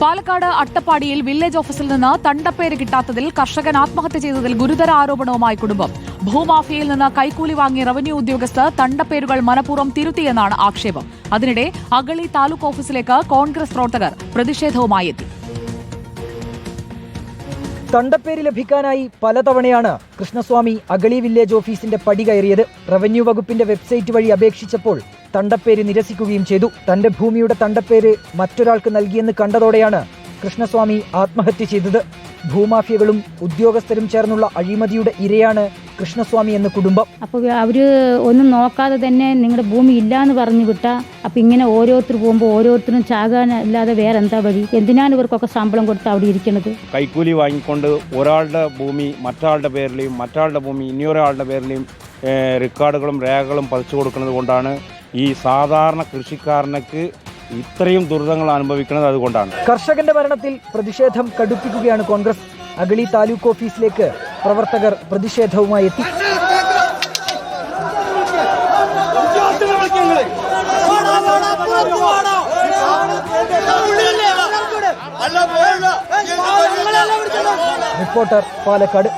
പാലക്കാട് അട്ടപ്പാടിയിൽ വില്ലേജ് ഓഫീസിൽ നിന്ന് തണ്ടപ്പേര് കിട്ടാത്തതിൽ കർഷകൻ ആത്മഹത്യ ചെയ്തതിൽ ഗുരുതര ആരോപണവുമായി കുടുംബം. ഭൂമാഫിയയിൽ നിന്ന് കൈക്കൂലി വാങ്ങിയ റവന്യൂ ഉദ്യോഗസ്ഥർ തണ്ടപ്പേരുകൾ മനഃപൂർവം തിരുത്തിയെന്നാണ് ആക്ഷേപം. അതിനിടെ അഗളി താലൂക്ക് ഓഫീസിലേക്ക് കോൺഗ്രസ് പ്രവർത്തകർ പ്രതിഷേധവുമായി എത്തി. തണ്ടപ്പേര് ലഭിക്കാനായി പലതവണയാണ് കൃഷ്ണസ്വാമി അഗളി വില്ലേജ് ഓഫീസിന്റെ പടി കയറിയത്. റവന്യൂ വകുപ്പിന്റെ വെബ്സൈറ്റ് വഴി അപേക്ഷിച്ചപ്പോൾ തണ്ടപ്പേര് നിരസിക്കുകയും ചെയ്തു. തന്റെ ഭൂമിയുടെ തണ്ടപ്പേര് മറ്റൊരാൾക്ക് നൽകിയെന്ന് കണ്ടതോടെയാണ് കൃഷ്ണസ്വാമി ആത്മഹത്യ ചെയ്തത്. ഭൂമാഫിയകളും ഉദ്യോഗസ്ഥരും ചേർന്നുള്ള അഴിമതിയുടെ ഇരയാണ് കൃഷ്ണസ്വാമി എന്ന കുടുംബം. അപ്പോൾ അവർ ഒന്നും നോക്കാതെ തന്നെ നിങ്ങളുടെ ഭൂമി ഇല്ല എന്ന് പറഞ്ഞു വിട്ടാൽ അപ്പം ഇങ്ങനെ ഓരോരുത്തർ പോകുമ്പോൾ ഓരോരുത്തരും ചാകാൻ അല്ലാതെ വേറെ എന്താ വഴി? എന്തിനാണ് ഇവർക്കൊക്കെ ശമ്പളം കൊടുത്ത് അവിടെ ഇരിക്കുന്നത് കൈക്കൂലി വാങ്ങിക്കൊണ്ട് ഒരാളുടെ ഭൂമി മറ്റാളുടെ പേരിലെയും മറ്റാളുടെ ഭൂമി ഇനിയൊരാളുടെ പേരിലെയും റെക്കോർഡുകളും രേഖകളും പതിച്ചു കൊടുക്കുന്നത് കൊണ്ടാണ് ഈ സാധാരണ കൃഷിക്കാരനക്ക് ഇത്രയും ദുരിതങ്ങൾ അനുഭവിക്കുന്നത് അതുകൊണ്ടാണ്. കർഷകന്റെ മരണത്തിൽ പ്രതിഷേധം കടുപ്പിക്കുകയാണ് കോൺഗ്രസ്. അഗളി താലൂക്ക് ഓഫീസിലേക്ക് പ്രവർത്തകർ പ്രതിഷേധവുമായി എത്തി. റിപ്പോർട്ടർ പാലക്കാട്.